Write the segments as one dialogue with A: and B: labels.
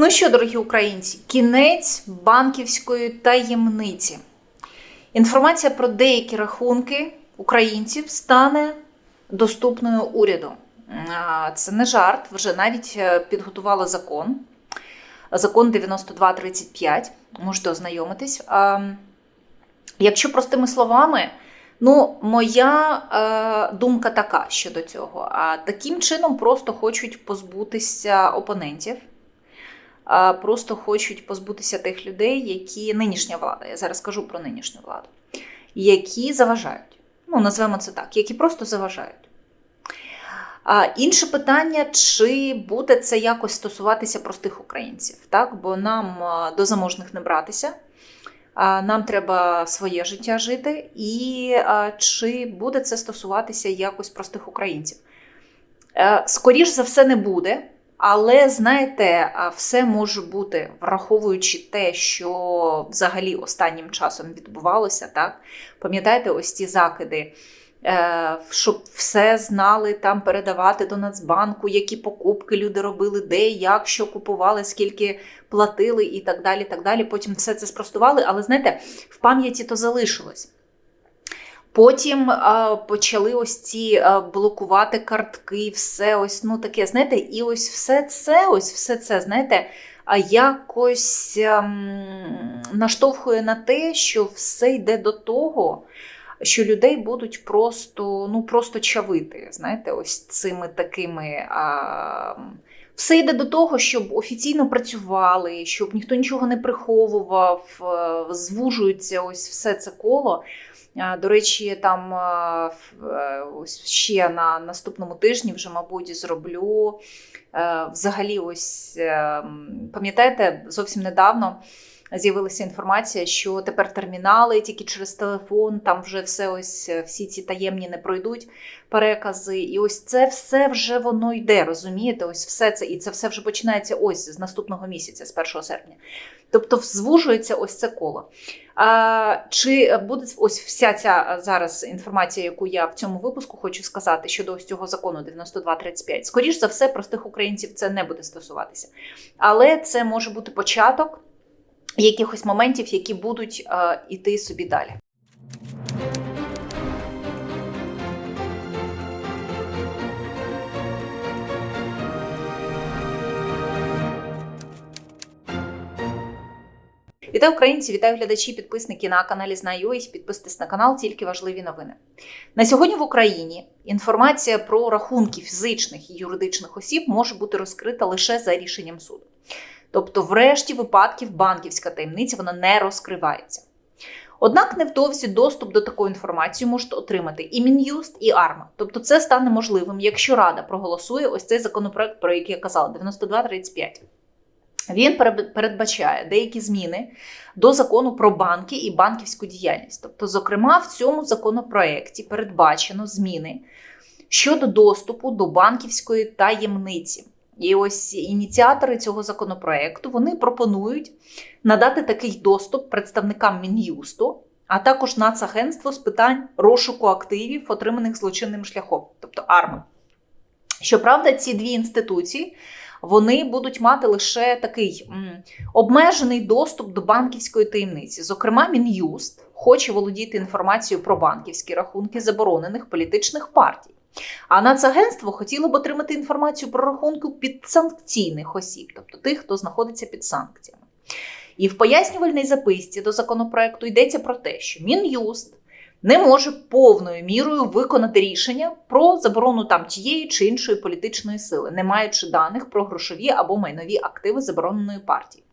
A: Ну що, дорогі українці, кінець банківської таємниці. Інформація про деякі рахунки українців стане доступною уряду. Це не жарт, вже навіть е, підготували закон. Закон 9235. Можете ознайомитись. Якщо простими словами, ну, моя е, думка така щодо цього. Таким чином просто хочуть позбутися опонентів просто хочуть позбутися тих людей, які нинішня влада. Я зараз кажу про нинішню владу, які заважають. Ну, назвемо це так, які просто заважають. А інше питання, чи буде це якось стосуватися простих українців, так? Бо нам до заможних не братися. Нам треба своє життя жити, і чи буде це стосуватися якось простих українців? Е, Скоріш за все, не буде. Але знаєте, все може бути, враховуючи те, що взагалі останнім часом відбувалося, так? Пам'ятаєте, ось ці закиди, е, щоб все знали, там передавати до Нацбанку, які покупки люди робили, де, як, що купували, скільки платили і так далі. так далі. Потім все це спростували, але знаєте, в пам'яті то залишилось. Потім а, почали ось ці а, блокувати картки, все ось ну таке, знаєте, і ось все це, ось все це, знаєте, а якось ем, наштовхує на те, що все йде до того, що людей будуть просто, ну просто чавити, знаєте, ось цими такими. А, все йде до того, щоб офіційно працювали, щоб ніхто нічого не приховував, е, звужується ось все це коло. До речі, там е, е, ось ще на наступному тижні вже, мабуть, зроблю е, взагалі, ось е, пам'ятаєте, зовсім недавно з'явилася інформація, що тепер термінали тільки через телефон, там вже все ось е, всі ці таємні не пройдуть перекази. І ось це все вже воно йде, розумієте? Ось все це, і це все вже починається ось з наступного місяця, з 1 серпня. Тобто звужується ось це коло. А, Чи буде ось вся ця зараз інформація, яку я в цьому випуску хочу сказати щодо ось цього закону 9235? Скоріш за все, простих українців це не буде стосуватися. Але це може бути початок якихось моментів, які будуть е, іти собі далі. Вітаю українці, вітаю глядачі, підписники на каналі Знаю. Підписуйтесь на канал, тільки важливі новини. На сьогодні в Україні інформація про рахунки фізичних і юридичних осіб може бути розкрита лише за рішенням суду. Тобто, в решті випадків банківська таємниця вона не розкривається. Однак невдовзі доступ до такої інформації можуть отримати і Мін'юст, і АРМА. Тобто, це стане можливим, якщо Рада проголосує ось цей законопроект, про який я казала, 9235. Він передбачає деякі зміни до закону про банки і банківську діяльність. Тобто, зокрема, в цьому законопроекті передбачено зміни щодо доступу до банківської таємниці. І ось ініціатори цього законопроекту вони пропонують надати такий доступ представникам Мін'юсту, а також Нацагентству з питань розшуку активів, отриманих злочинним шляхом, тобто АРМА. Щоправда, ці дві інституції вони будуть мати лише такий обмежений доступ до банківської таємниці. Зокрема, Мін'юст хоче володіти інформацією про банківські рахунки заборонених політичних партій. А Нацагентство хотіло б отримати інформацію про рахунки підсанкційних осіб, тобто тих, хто знаходиться під санкціями. І в пояснювальній записці до законопроекту йдеться про те, що Мін'юст не може повною мірою виконати рішення про заборону там тієї чи іншої політичної сили, не маючи даних про грошові або майнові активи забороненої партії.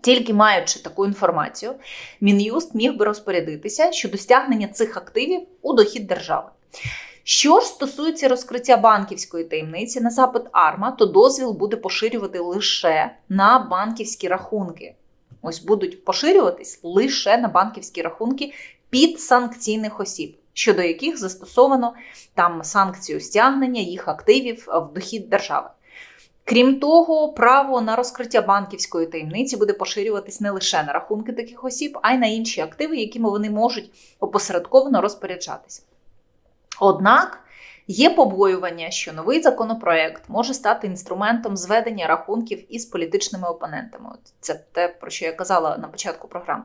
A: Тільки маючи таку інформацію, Мін'юст міг би розпорядитися щодо стягнення цих активів у дохід держави. Що ж стосується розкриття банківської таємниці на запит АРМА, то дозвіл буде поширювати лише на банківські рахунки. Ось будуть поширюватись лише на банківські рахунки підсанкційних осіб, щодо яких застосовано там санкцію стягнення їх активів в дохід держави. Крім того, право на розкриття банківської таємниці буде поширюватись не лише на рахунки таких осіб, а й на інші активи, якими вони можуть опосередковано розпоряджатися. Однак Є побоювання, що новий законопроект може стати інструментом зведення рахунків із політичними опонентами. Це те, про що я казала на початку програми.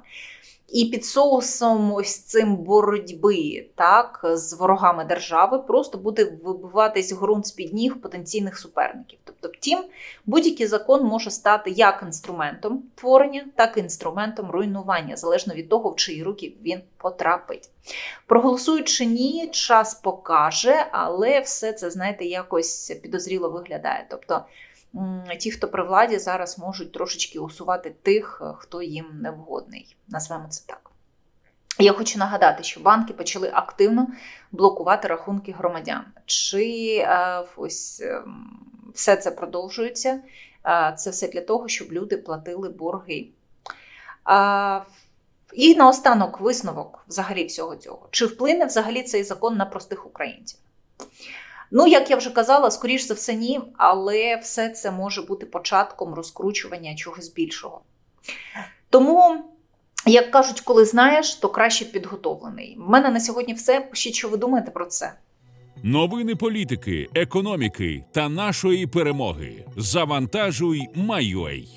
A: І під соусом ось цим боротьби так, з ворогами держави просто буде вибиватись ґрунт з-під ніг потенційних суперників. Тобто, втім, будь-який закон може стати як інструментом творення, так і інструментом руйнування, залежно від того, в чиї руки він потрапить. Проголосують чи ні, час покаже, але все це, знаєте, якось підозріло виглядає. Тобто ті, хто при владі, зараз можуть трошечки усувати тих, е, хто їм не вгодний. Назвемо це так. Я хочу нагадати, що банки почали активно блокувати рахунки громадян. Чи е, ось е, все це продовжується? Е, це все для того, щоб люди платили борги. І наостанок висновок взагалі всього цього. Чи вплине взагалі цей закон на простих українців? Ну, як я вже казала, скоріш за все, ні, але все це може бути початком розкручування чогось більшого. Тому, як кажуть, коли знаєш, то краще підготовлений. У мене на сьогодні все. Пишіть, що ви думаєте про це.
B: Новини політики, економіки та нашої перемоги. Завантажуй, Майой.